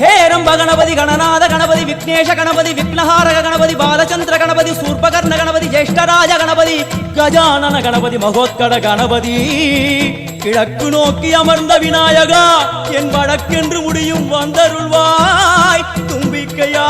ஹேரம்ப கணபதி கணநாத கணபதி விக்னேஷ கணபதி விக்னஹாரக கணபதி பாலச்சந்திர கணபதி சூர்பகர்ண கணபதி ஜேஷ்டராஜ கணபதி கஜானன கணபதி மகோத்கட கணபதி. கிழக்கு நோக்கி அமர்ந்த விநாயகா என் வடக்கென்று முடியும் வந்தருள்வாய் தும்பிக்கையா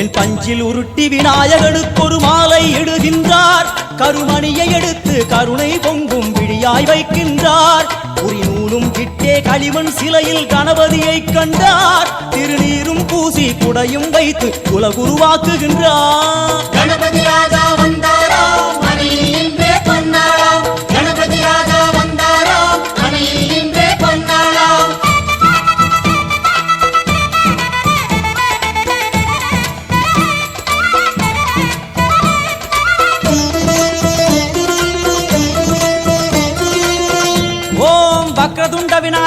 என் பஞ்சில் உருட்டி விநாயகனுக்கு ஒரு மாலை இடுகின்றார். கருமணியை எடுத்து கருணை பொங்கும் விழியாய் வைக்கின்றார். உரி நூலும் கிட்டே களிமண் சிலையில் கணபதியை கண்டார். திருநீரும் பூசி குடையும் வைத்து குலகுருவாக்குகின்றார். கணபதி ராஜா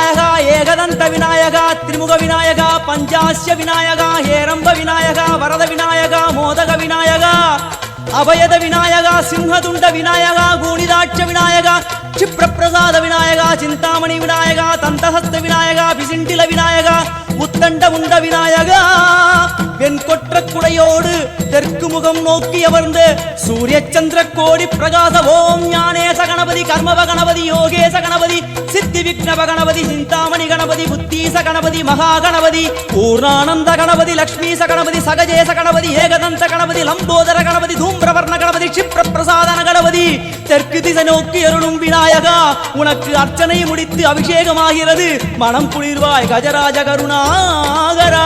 விநாயகா ஏகதந்த விநாயகா திரிமுக விநாயகா பஞ்சாசிய விநாயகா ஹேரம்ப விநாயகா வரத விநாயகா மோதக விநாயகா அபயத விநாயகா சிம்ஹதுண்ட விநாயகா கூணிதாட்ச விநாயகா க்ஷிப்ரப்பிரசாத விநாயகா சிந்தாமணி விநாயகா தந்தஹஸ்த விநாயகா பிசிண்டில விநாயகா உத்தண்ட உண்ட விநாயகா. வெண்கொற்ற குடையோடு தெற்கு முகம் நோக்கி அமர்ந்து சூரிய சந்திர கோடி பிரகாச ஓம் ஞானேச கர்மவ கணபதி யோகேச கணபதி சித்தி விக்னவ கணபதி சிந்தாமணி கணபதி புத்தீச கணபதி மகா கணபதி பூர்ணானந்த கணபதி லக்ஷ்மீச கணபதி சகஜேச கணபதி ஏகதந்த கணபதி லம்போதர கணபதி தூம்பிரவர்ண கணபதி க்ஷிப்ர கணபதி தெற்கு திசை நோக்கி அருளும் விநாயகா உனக்கு அர்ச்சனை முடித்து அபிஷேகமாகிறது. மனம் குளிர்வாய் கஜராஜ கருணாகரா.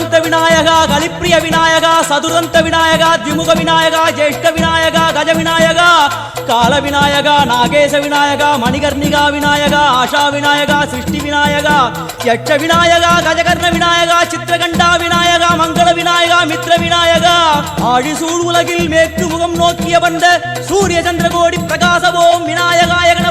ஓம் ஸ்தூலதந்த விநாயகா கலிப்பிரிய விநாயகா சதுரந்த விநாயகா திமுக விநாயகா ஜேஷ்ட விநாயகா கஜ விநாயகா கால விநாயகா நாகேச விநாயகா மணிகர்ணிகா விநாயகா ஆஷா விநாயகா சிருஷ்டி விநாயகா யட்ச விநாயகா கஜகர்ண விநாயகா சித்திரகண்டா விநாயகா மங்கள விநாயகா மித்ர விநாயகா. ஆழிசூழ் உலகில் மேற்கு முகம் நோக்கிய வந்த சூரிய சந்திரகோடி பிரகாச ஓம் விநாயகாய கணபதி